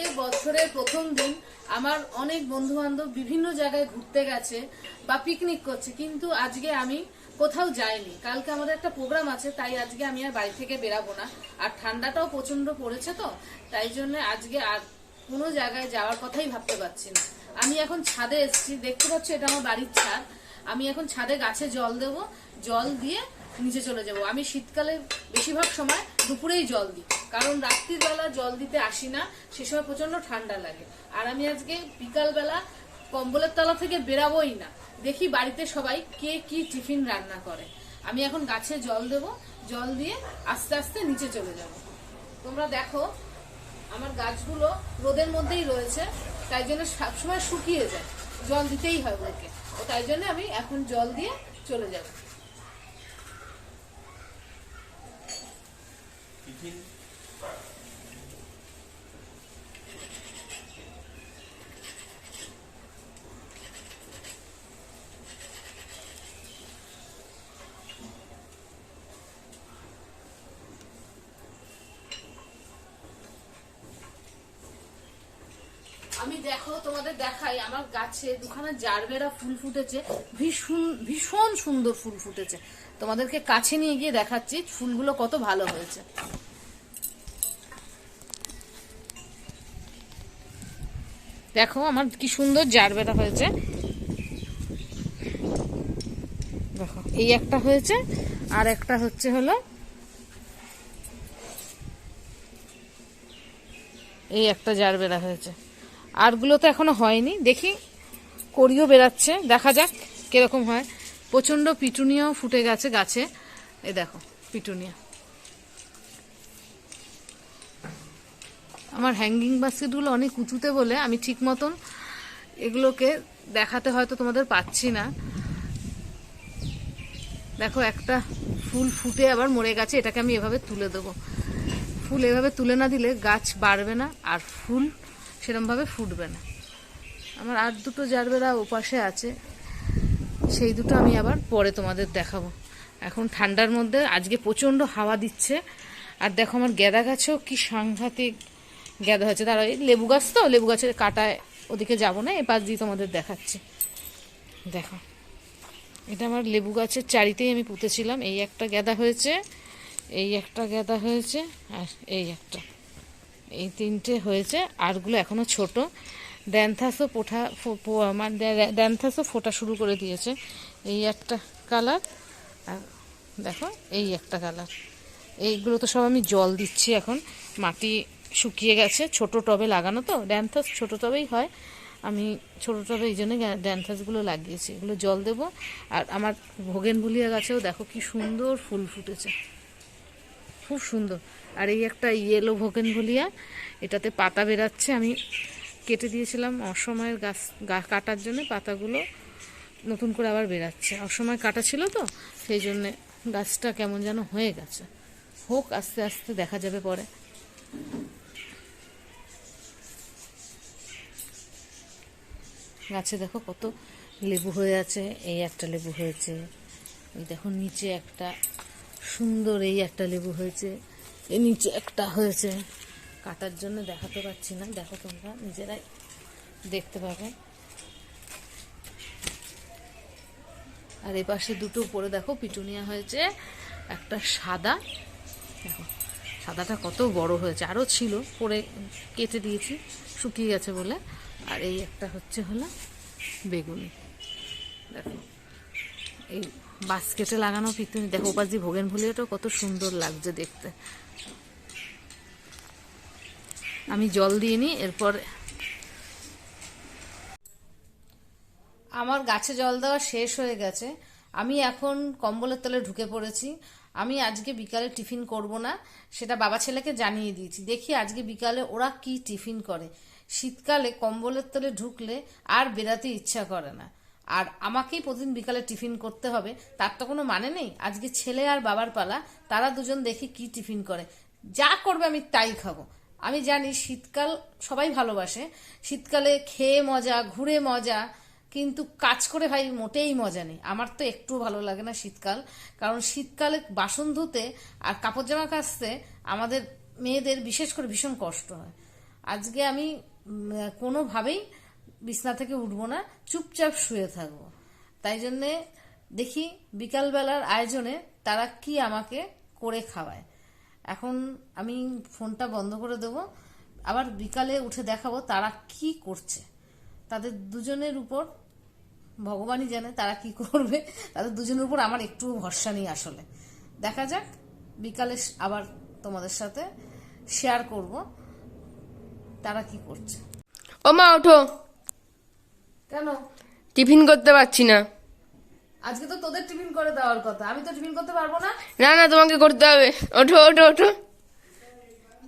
আজকে বছরের প্রথম দিন আমার অনেক বন্ধু বান্ধব বিভিন্ন জায়গায় ঘুরতে গেছে বা পিকনিক করছে, কিন্তু আজকে আমি কোথাও যাইনি। কালকে আমাদের একটা প্রোগ্রাম আছে, তাই আজকে আমি আর বাড়ি থেকে বেরাবো না। আর ঠান্ডাটাও প্রচণ্ড পড়েছে তো, তাই জন্য আজকে আর কোনো জায়গায় যাওয়ার কথাই ভাবতে পারছি না। আমি এখন ছাদে এসেছি, দেখতে পাচ্ছ এটা আমার বাড়ির ছাদ। আমি এখন ছাদে গাছে জল দেব, জল দিয়ে নিচে চলে যাব। আমি শীতকালে বেশিরভাগ সময় দুপুরেই জল দিই। কারণ রাত্রির বেলা জল দিতে আসি না, সে সময় প্রচণ্ড ঠান্ডা লাগে। আর আমি আজকে বিকালবেলা কম্বলের তলা থেকে বেরাবোই না। দেখি বাড়িতে সবাই কে কি টিফিন রান্না করে। আমি এখন গাছে জল দেব, জল দিয়ে আস্তে আস্তে নিচে চলে যাব। তোমরা দেখো, আমার গাছগুলো রোদের মধ্যেই রয়েছে, তাই জন্য সবসময় শুকিয়ে যায়। জল দিতেই হয় ওদেরকে। ও তাই জন্য আমি এখন জল দিয়ে চলে যাব। টিফিন আমি দেখো, তোমাদের দেখাই, আমার গাছে দুখানা জারবেরা ফুল ফুটেছে, ভীষণ ভীষণ সুন্দর ফুল ফুটেছে। তোমাদেরকে কাছে নিয়ে গিয়ে দেখাচ্ছি, ফুলগুলো কত ভালো হয়েছে। দেখো আমার কি সুন্দর জারবেরা হয়েছে। দেখো, এই একটা হয়েছে, আর একটা হচ্ছে হলো এই একটা জার বেড়া হয়েছে। আরগুলো তো এখনও হয়নি, দেখি করিও বেরাচ্ছে দেখা যাক কীরকম হয়। প্রচণ্ড পিটুনিয়াও ফুটে গেছে গাছে। এই দেখো, পিটুনিয়া। আমার হ্যাঙ্গিং বাস্কেটগুলো অনেক উঁচুতে বলে আমি ঠিক মতন এগুলোকে দেখাতে হয়তো তোমাদের পাচ্ছি না। দেখো, একটা ফুল ফুটে আবার মরে গেছে, এটাকে আমি এভাবে তুলে দেবো। ফুল এভাবে তুলে না দিলে গাছ বাড়বে না আর ফুল সেরমভাবে ফুটবে না। আমার আর দুটো জারবেরা ওপাশে আছে, সেই দুটো আমি আবার পরে তোমাদের দেখাবো। এখন ঠান্ডার মধ্যে আজকে প্রচণ্ড হাওয়া দিচ্ছে। আর দেখো, আমার গেঁদা গাছেও কি সাংঘাতিক গেঁদা হয়েছে তারা ওই লেবু গাছ তো, লেবু গাছের কাটায় ওদিকে যাব না, এ পাশ দিয়ে তোমাদের দেখাচ্ছি। দেখো, এটা আমার লেবু গাছের চারিতেই আমি পুঁতেছিলাম, এই একটা গেঁদা হয়েছে, এই একটা গেঁদা হয়েছে, আর এই একটা। এই তিনটে হয়েছে, আরগুলো এখনও ছোট। ড্যান্থাসও পোঠা মানে ড্যা- ড্যান্থাসও ফোটা শুরু করে দিয়েছে। এই একটা কালার, আর দেখো, এই একটা কালার। এইগুলো তো সব আমি জল দিচ্ছি এখন, মাটি শুকিয়ে গেছে। ছোট টবে লাগানো তো, ড্যান্থাস ছোট টবেই হয়। আমি ছোট টবে এই জন্য ড্যান্থাসগুলো লাগিয়েছি। এগুলো জল দেবো। আর আমার ভোগেনভুলিয়া গাছেও দেখো কি সুন্দর ফুল ফুটেছে। খুব সুন্দর। আর এই একটা ইয়েলো ভোগেনভুলিয়া এটাতে পাতা বেরাচ্ছে। আমি কেটে দিয়েছিলাম অসময়ের গাছ, গা কাটার জন্য পাতাগুলো নতুন করে আবার বেরাচ্ছে। অসময় কাটা ছিল তো, সেই জন্যে গাছটা কেমন যেন হয়ে গেছে। হোক, আস্তে আস্তে দেখা যাবে পরে। গাছে দেখো কত লেবু হয়ে আছে, এই একটা লেবু হয়েছে। দেখো নিচে একটা সুন্দর এই একটা লেবু হয়েছে এই নিচে একটা হয়েছে। কাটার জন্য দেখাতে পাচ্ছি না, দেখো তোমরা নিজেরাই দেখতে পাবে। আর এ পাশে দুটো উপরে দেখো পিটুনিয়া হয়েছে, একটা সাদা। দেখো, সাদাটা কত বড় হয়েছে আরও ছিল, পরে কেটে দিয়েছি, শুকিয়ে গেছে বলে। আর এই একটা হচ্ছে হলো বেগুনি। দেখো, এই বাস্কেটে লাগানো পিতুনি। দেখো দিয়ে ভোগেন ভুলিয়াটাও কত সুন্দর লাগছে দেখতে। আমি জল দিয়ে নিই, এরপর আমার গাছে জল দেওয়া শেষ হয়ে গেছে। আমি এখন কম্বলের তলে ঢুকে পড়েছি। আমি আজকে বিকালে টিফিন করব না, সেটা বাবা ছেলেকে জানিয়ে দিয়েছি। দেখি আজকে বিকালে ওরা কি টিফিন করে। শীতকালে কম্বলের তলে ঢুকলে আর বেরাতে ইচ্ছা করে না। আর আমাকেই প্রতিদিন বিকালে টিফিন করতে হবে, তার তো কোনো মানে নেই। আজকে ছেলে আর বাবার পালা, তারা দুজন দেখি কি টিফিন করে। যা করবে আমি তাই খাব। আমি জানি শীতকাল সবাই ভালোবাসে, শীতকালে খেয়ে মজা, ঘুরে মজা, কিন্তু কাজ করে ভাই মোটেই মজা নেই। আমার তো একটু ভালো লাগে না শীতকাল, কারণ শীতকালে বাসন ধুতে আর কাপড় জামা কাচতে আমাদের মেয়েদের বিশেষ করে ভীষণ কষ্ট হয়। আজকে আমি কোনোভাবেই বিছনা থেকে উঠবো না, চুপচাপ শুয়ে থাকব। তাই জন্যে দেখি বিকালবেলার আয়োজনে তারা কি আমাকে করে খাওয়ায়। এখন আমি ফোনটা বন্ধ করে দেব, আবার বিকালে উঠে দেখাবো তারা কি করছে। তাদের দুজনের উপর, ভগবানই জানে তারা কি করবে, তাদের দুজনের উপর আমার একটু ভরসা নেই আসলে। দেখা যাক, বিকালে আবার তোমাদের সাথে শেয়ার করব। তারা কি করছে? ও মা ওঠো। কেন? টিফিন করতে পারছি না। আজকে তো তোদের টিফিন করে দেওয়ার কথা। আমি তো টিফিন করতে পারব না। না না তোমাকে করতে হবে। ওঠো ওঠো ওঠো।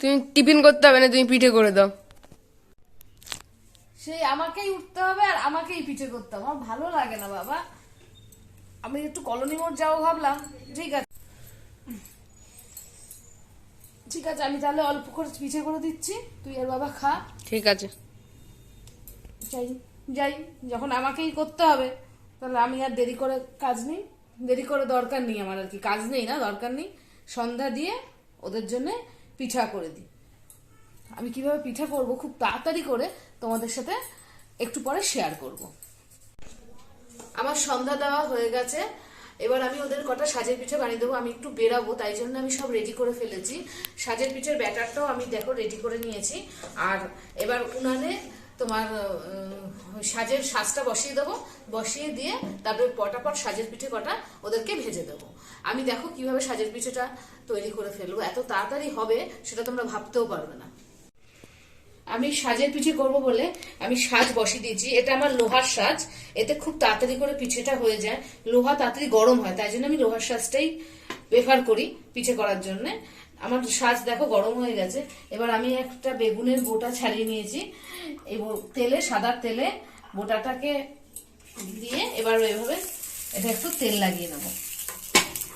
তুমি টিফিন করতে হবে না তুমি পিঠে করে দাও। সেই আমাকেই উঠতে হবে আর আমাকেই পিঠে করতে হবে। আমার ভালো লাগে না বাবা। আমি একটু কলোনি মোড় যাব ভাবলাম। ঠিক আছে। ঠিক আছে আমি তাহলে অল্প করে পিঠে করে দিচ্ছি। তুই আর বাবা খা। ঠিক আছে। যাই যাই যখন আমাকেই করতে হবে তাহলে আমি আর দেরি করে কাজ নেই। দেরি করে দরকার নেই আমার আর কি কাজ নেই না দরকার নেই। সন্ধ্যা দিয়ে ওদের জন্য পিঠা করে দিই। আমি কীভাবে পিঠা করব খুব তাড়াতাড়ি করে তোমাদের সাথে একটু পরে শেয়ার করব। আমার সন্ধ্যা দেওয়া হয়ে গেছে। এবার আমি ওদের কটা সাজের পিঠে বানিয়ে দেবো। আমি একটু বেরাবো, তাই জন্য আমি সব রেডি করে ফেলেছি। সাজের পিঠের ব্যাটারটাও আমি দেখো রেডি করে নিয়েছি। আর এবার উনানে তোমার সাজের সাজটা বসিয়ে দেবো। বসিয়ে দিয়ে তারপরে পটাপট সাজের পিঠে কটা ওদেরকে ভেজে দেবো। আমি দেখো কীভাবে সাজের পিঠেটা তৈরি করে ফেলব। এত তাড়াতাড়ি হবে সেটা তোমরা ভাবতেও পারবে না। আমি সাজের পিঠে করব বলে আমি সাজ বসিয়ে দিয়েছি। এটা আমার লোহার সাজ। এতে খুব তাড়াতাড়ি করে পিঠেটা হয়ে যায়। লোহা তাড়াতাড়ি গরম হয়, তাই জন্য আমি লোহার সাজটাই প্রেফার করি পিঠে করার জন্য। আমার সাজ দেখো গরম হয়ে গেছে। এবার আমি একটা বেগুনের বোটা ছাড়িয়ে নিয়েছি। এই তেলে, সাদা তেলে বোটাটাকে দিয়ে এবার এভাবে এটা একটু তেল লাগিয়ে নেব।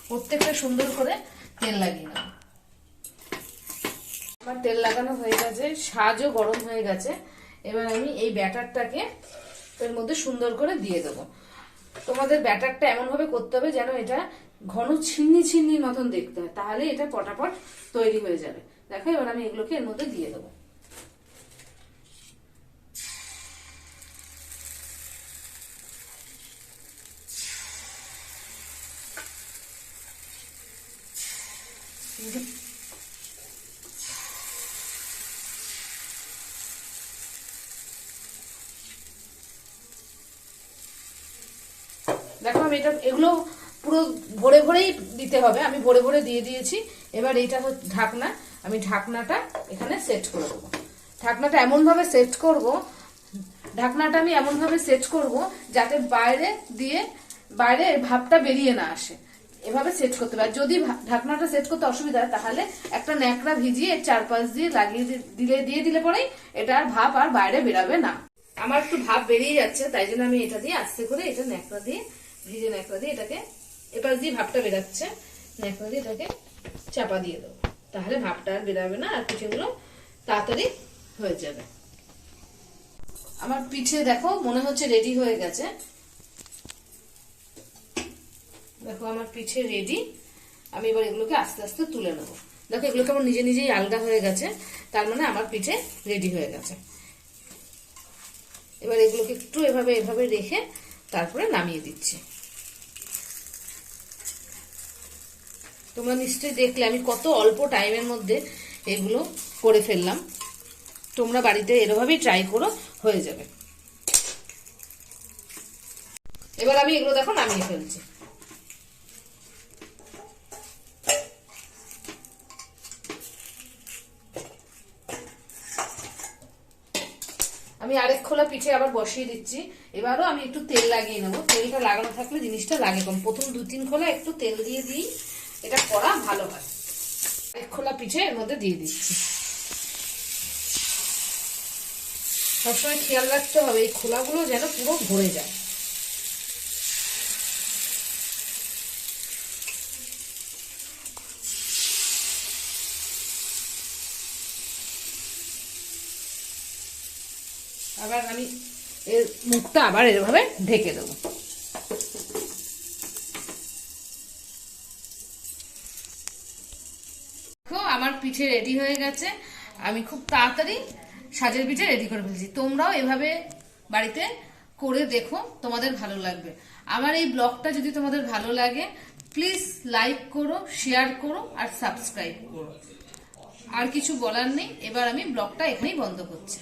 প্রত্যেকটা সুন্দর করে তেল লাগিয়ে নেব। আমার তেল লাগানো হয়ে গেছে, সাজও গরম হয়ে গেছে। এবার আমি এই ব্যাটারটাকে এর মধ্যে সুন্দর করে দিয়ে দেবো। তোমাদের ব্যাটারটা এমনভাবে করতে হবে যেন এটা ঘন ছিন্নি ছিন্নির মতন দেখতে হয়, তাহলে এটা পটাপট তৈরি হয়ে যাবে। দেখো, এবার আমি এগুলোকে এর মধ্যে দিয়ে দেবো। দেখো আমি এটা, এগুলো পুরো ভরে ভরেই দিতে হবে। আমি ভরে ভরে দিয়ে দিয়েছি। এবার এইটা ঢাকনা। আমি ঢাকনাটা এখানে সেট করে দেবো। ঢাকনাটা এমনভাবে সেট করব, ঢাকনাটা আমি এমনভাবে সেট করব যাতে বাইরে দিয়ে বাইরে ভাবটা বেরিয়ে না আসে। এভাবে সেট করতে আর যদি ঢাকনাটা সেট করতে অসুবিধা হয়, তাহলে একটা ন্যাকড়া ভিজিয়ে চারপাশ দিয়ে লাগিয়ে দিলে, দিয়ে দিলে পরেই এটা আর ভাব আর বাইরে বেরাবে না। আমার একটু ভাব বেরিয়ে যাচ্ছে, তাই জন্য আমি এটা দিয়ে আস্তে করে এটা ন্যাকড়া দিয়ে ভিজে ন্যাকড়া দিয়ে এটাকে এপাশ দিয়ে ভাবটা বেরাচ্ছে, ন্যাকড়া দিয়ে এটাকে চাপা দিয়ে দেবো। তাহলে ভাবটা আর বেরাবে না, আর পিঠেগুলো তাড়াতাড়ি হয়ে যাবে। আমার পিঠে দেখো, মনে হচ্ছে রেডি হয়ে গেছে। দেখো, আমার পিঠে রেডি আমি এবার এগুলোকে আস্তে আস্তে তুলে নেব। দেখো এগুলোকে আমার নিজে নিজেই আলগা হয়ে গেছে, তার মানে আমার পিঠে রেডি হয়ে গেছে। এবার এগুলোকে একটু এভাবে এভাবে রেখে তারপরে নামিয়ে দিচ্ছি। তোমরা নিশ্চয়ই দেখলে, আমি কত অল্প টাইমের মধ্যে এগুলো করে ফেললাম। তোমরা বাড়িতে এরভাবেই ট্রাই করো, হয়ে যাবে। এবার আমি এগুলো দেখো নামিয়ে ফেলছি। আমি আরেক খোলা পিঠে আবার বসিয়ে দিচ্ছি। এবারও আমি একটু তেল লাগিয়ে নেব। তেলটা লাগানো থাকলে জিনিসটা লাগে কম। প্রথম দু তিন খোলা একটু তেল দিয়ে দিই। এটা করা ভালো হয়। খোলা পিঠে এর মধ্যে দিয়ে দিচ্ছি। সবসময় খেয়াল রাখতে হবে, এই খোলাগুলো যেন পুরো ভরে যায়। আবার আমি এর মুখটা আবার এভাবে ঢেকে দেবো দেখো আমার পিঠে রেডি হয়ে গেছে। আমি খুব তাড়াতাড়ি সাজের পিঠে রেডি করে ফেলছি। তোমরাও এভাবে বাড়িতে করে দেখো, তোমাদের ভালো লাগবে। আমার এই ব্লগটা যদি তোমাদের ভালো লাগে প্লিজ লাইক করো শেয়ার করো আর সাবস্ক্রাইব করো। আর কিছু বলার নেই, এবার আমি ব্লগটা এখানেই বন্ধ করছি।